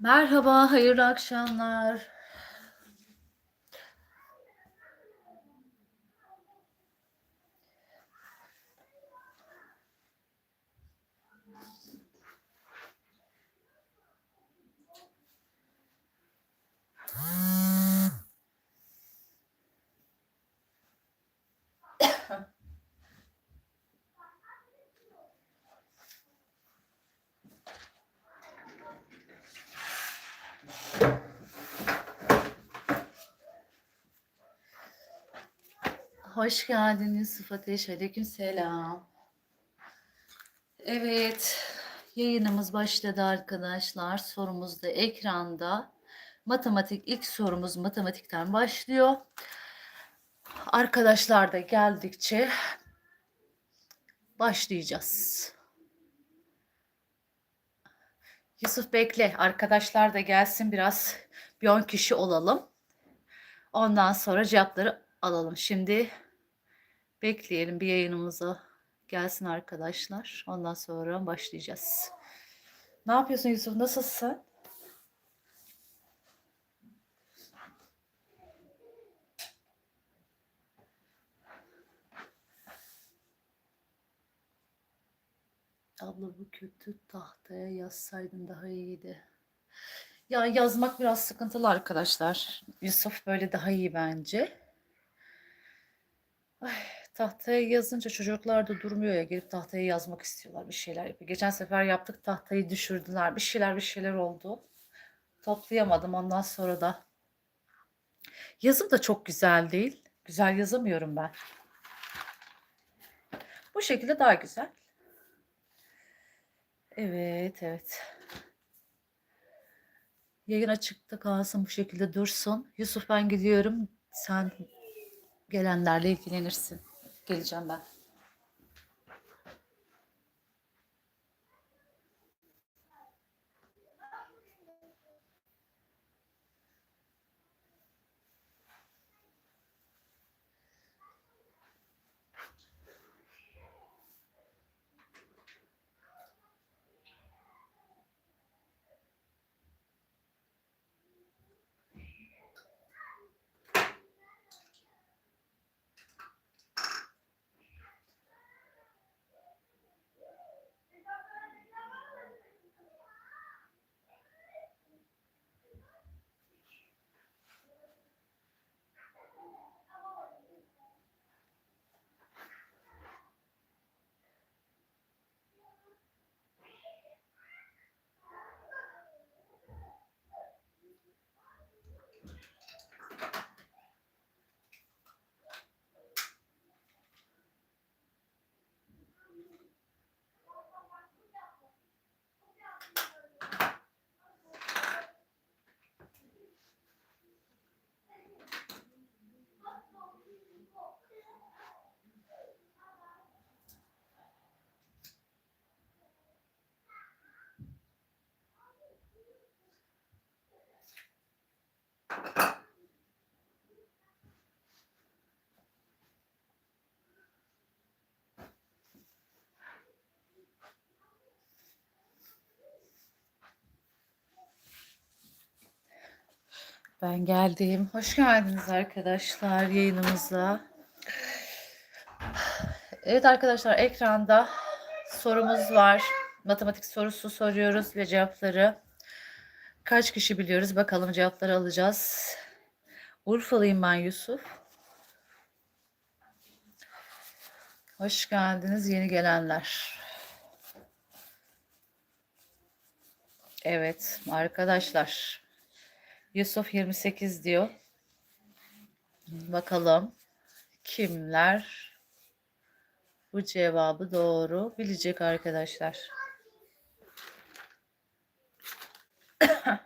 Merhaba, hayırlı akşamlar. Hoş geldin Yusuf Ateş. Aleyküm selam. Evet, yayınımız başladı arkadaşlar. Sorumuz da ekranda. Matematik ilk sorumuz matematikten başlıyor. Arkadaşlar da geldikçe başlayacağız. Yusuf bekle. Arkadaşlar da gelsin biraz bir 10 kişi olalım. Ondan sonra cevapları alalım. Şimdi bekleyelim bir yayınımıza gelsin arkadaşlar. Ondan sonra başlayacağız. Ne yapıyorsun Yusuf? Nasılsın? Abla bu kötü tahtaya yazsaydın daha iyiydi. Ya yazmak biraz sıkıntılı arkadaşlar. Yusuf böyle daha iyi bence. Ay, tahtaya yazınca çocuklar da durmuyor ya gelip tahtaya yazmak istiyorlar bir şeyler yapıyor. Geçen sefer yaptık tahtayı düşürdüler bir şeyler bir şeyler oldu. Toplayamadım ondan sonra da. Yazım da çok güzel değil. Güzel yazamıyorum ben. Bu şekilde daha güzel. Evet evet. Yayın açıkta kalsın bu şekilde dursun. Yusuf ben gidiyorum. Sen gelenlerle ilgilenirsin. Geleceğim ben. Ben geldim. Hoş geldiniz arkadaşlar yayınımıza. Evet arkadaşlar ekranda sorumuz var. Matematik sorusu soruyoruz ve cevapları kaç kişi biliyoruz bakalım cevapları alacağız. Urfalıyım ben Yusuf. Hoş geldiniz yeni gelenler. Evet arkadaşlar Yusuf 28 diyor. Bakalım kimler bu cevabı doğru bilecek arkadaşlar.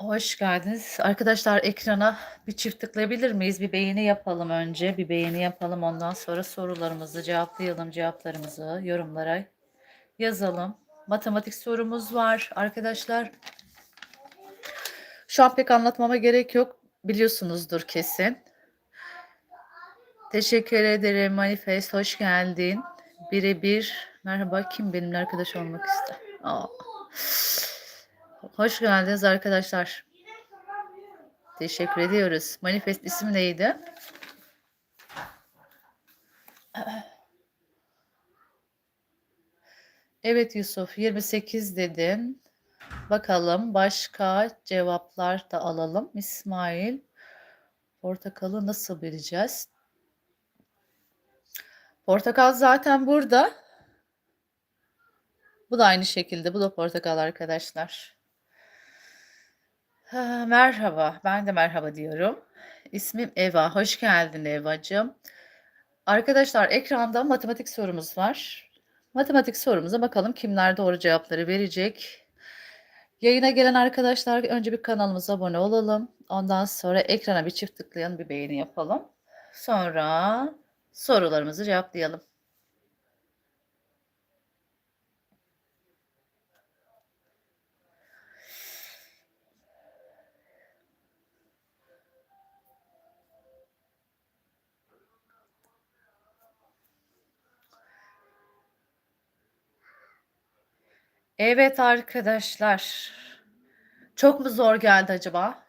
Hoş geldiniz. Arkadaşlar ekrana bir çift tıklayabilir miyiz? Bir beğeni yapalım önce. Bir beğeni yapalım. Ondan sonra sorularımızı cevaplayalım. Cevaplarımızı yorumlara yazalım. Matematik sorumuz var arkadaşlar. Şu an pek anlatmama gerek yok. Biliyorsunuzdur kesin. Teşekkür ederim Manifest. Hoş geldin. Birebir. Merhaba. Kim benimle arkadaş olmak ister? Aa, Hoş geldiniz arkadaşlar. Teşekkür ediyoruz. Manifest ismi neydi? Evet Yusuf 28 dedin. Bakalım başka cevaplar da alalım. İsmail portakalı nasıl bileceğiz? Portakal zaten burada. Bu da aynı şekilde. Bu da portakal arkadaşlar. Ha, merhaba. Ben de merhaba diyorum. İsmim Eva. Hoş geldin Evacığım. Arkadaşlar ekranda matematik sorumuz var. Matematik sorumuza bakalım kimler doğru cevapları verecek. Yayına gelen arkadaşlar önce bir kanalımıza abone olalım. Ondan sonra ekrana bir çift tıklayalım, bir beğeni yapalım. Sonra sorularımızı cevaplayalım. Evet arkadaşlar. Çok mu zor geldi acaba?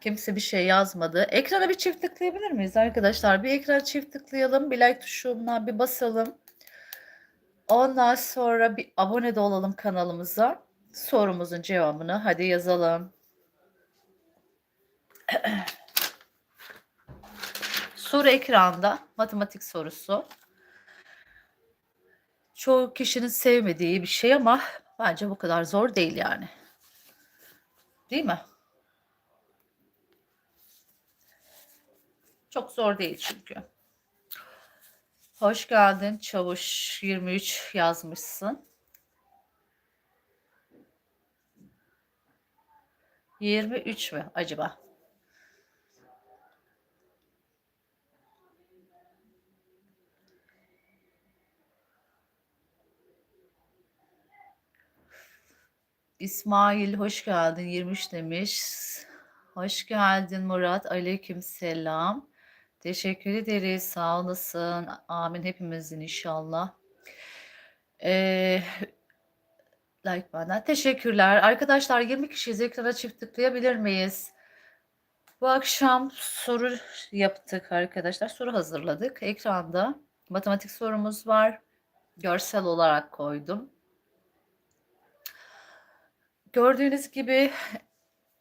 Kimse bir şey yazmadı. Ekrana bir çift tıklayabilir miyiz arkadaşlar? Bir ekrana çift tıklayalım. Bir like tuşuna bir basalım. Ondan sonra bir abone de olalım kanalımıza. Sorumuzun cevabını hadi yazalım. Soru ekranda. Matematik sorusu. Çoğu kişinin sevmediği bir şey ama bence bu kadar zor değil yani. Değil mi? Çok zor değil çünkü. Hoş geldin Çavuş 23 yazmışsın. 23 mü acaba? İsmail hoş geldin 23 demiş. Hoş geldin Murat. Aleyküm selam. Teşekkür ederiz. Sağ olasın. Amin hepimizin inşallah. Ee, like bana. Teşekkürler. Arkadaşlar 20 kişiyiz. Ekrana çift tıklayabilir miyiz? Bu akşam soru yaptık arkadaşlar. Soru hazırladık. Ekranda matematik sorumuz var. Görsel olarak koydum. Gördüğünüz gibi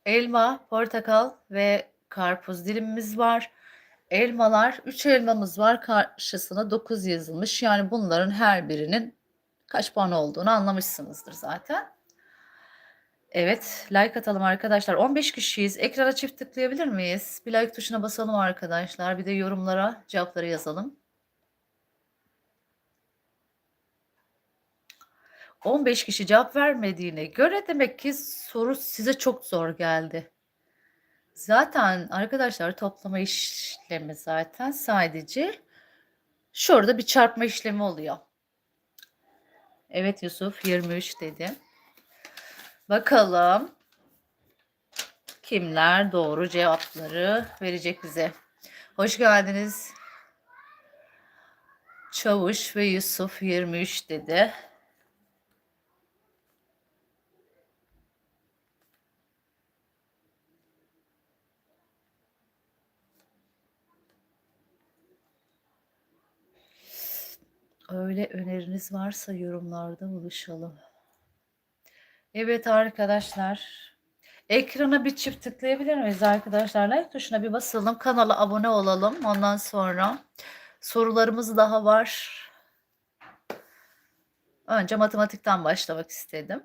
elma, portakal ve karpuz dilimimiz var. Elmalar, 3 elmamız var. Karşısına 9 yazılmış. Yani bunların her birinin kaç puan olduğunu anlamışsınızdır zaten. Evet, like atalım arkadaşlar. 15 kişiyiz. Ekrana çift tıklayabilir miyiz? Bir like tuşuna basalım arkadaşlar. Bir de yorumlara cevapları yazalım. 15 kişi cevap vermediğine göre demek ki soru size çok zor geldi. Zaten arkadaşlar toplama işlemi zaten sadece şurada bir çarpma işlemi oluyor. Evet Yusuf 23 dedi. Bakalım kimler doğru cevapları verecek bize. Hoş geldiniz. Çavuş ve Yusuf 23 dedi. Öyle öneriniz varsa yorumlarda buluşalım. Evet arkadaşlar. Ekrana bir çift tıklayabilir miyiz arkadaşlar? Like tuşuna bir basalım. Kanala abone olalım. Ondan sonra sorularımız daha var. Önce matematikten başlamak istedim.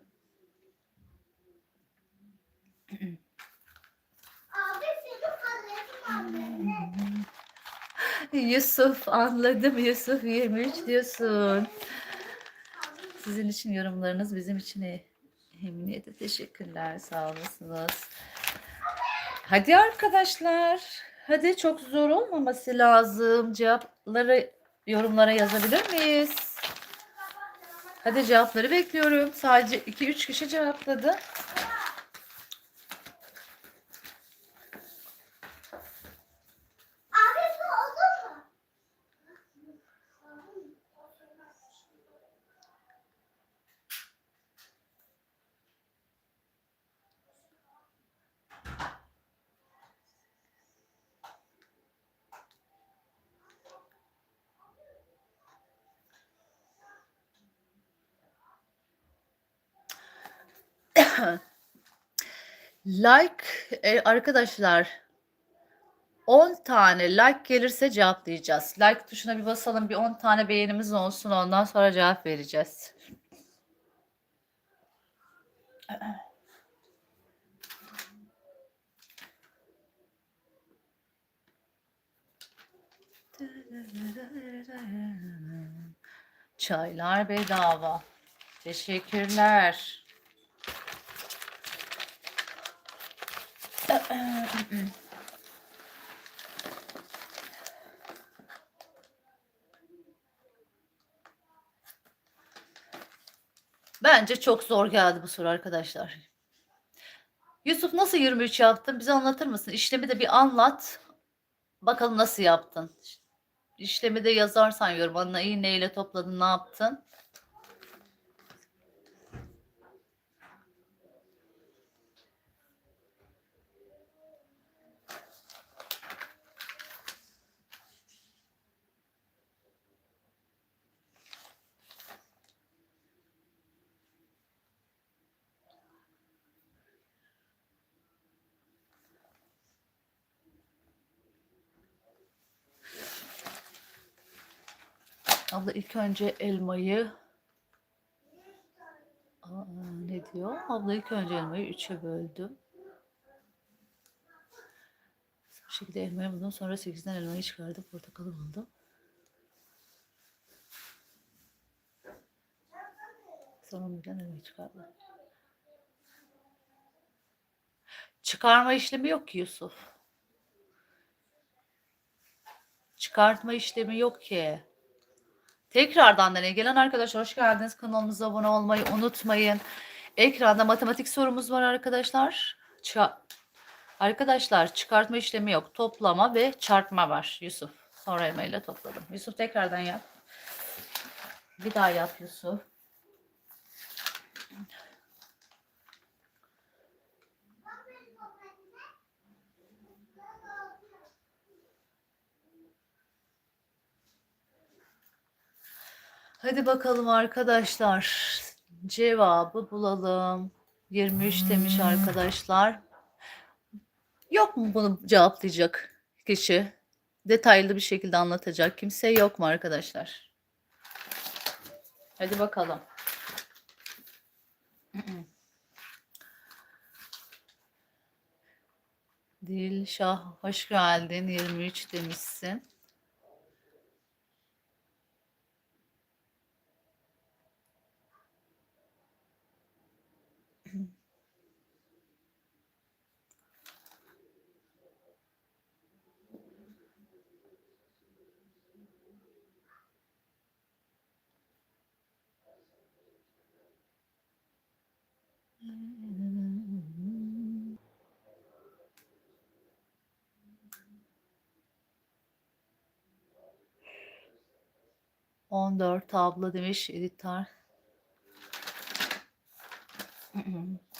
Abi senin annesin anne. Yusuf anladım Yusuf 23 diyorsun. Sizin için yorumlarınız bizim için e- emniyete teşekkürler sağ olasınız. Hadi arkadaşlar. Hadi çok zor olmaması lazım. Cevapları yorumlara yazabilir miyiz? Hadi cevapları bekliyorum. Sadece 2-3 kişi cevapladı. Like e, arkadaşlar 10 tane like gelirse cevaplayacağız. Like tuşuna bir basalım. Bir 10 tane beğenimiz olsun. Ondan sonra cevap vereceğiz. Çaylar bedava. Teşekkürler. Bence çok zor geldi bu soru arkadaşlar. Yusuf nasıl 23 yaptın? Bize anlatır mısın? İşlemi de bir anlat. Bakalım nasıl yaptın? İşlemi de yazarsan yorumlarına iyi neyle topladın, ne yaptın? Abla ilk önce elmayı Aa, ne diyor? Abla ilk önce elmayı üçe böldüm. Bu şekilde elmayı buldum. Sonra sekizden elmayı çıkardım. Portakalı buldum. Sonra birden elmayı çıkardım. Çıkarma işlemi yok ki Yusuf. Çıkartma işlemi yok ki. Tekrardan deneye gelen arkadaşlar hoş geldiniz. Kanalımıza abone olmayı unutmayın. Ekranda matematik sorumuz var arkadaşlar. Ça- arkadaşlar çıkartma işlemi yok. Toplama ve çarpma var. Yusuf. Sonra elmayla topladım. Yusuf tekrardan yap. Bir daha yap Yusuf. Hadi bakalım arkadaşlar. Cevabı bulalım. 23 demiş arkadaşlar. Yok mu bunu cevaplayacak kişi? Detaylı bir şekilde anlatacak kimse yok mu arkadaşlar? Hadi bakalım. Dilşah hoş geldin. 23 demişsin. On dört abla demiş editör.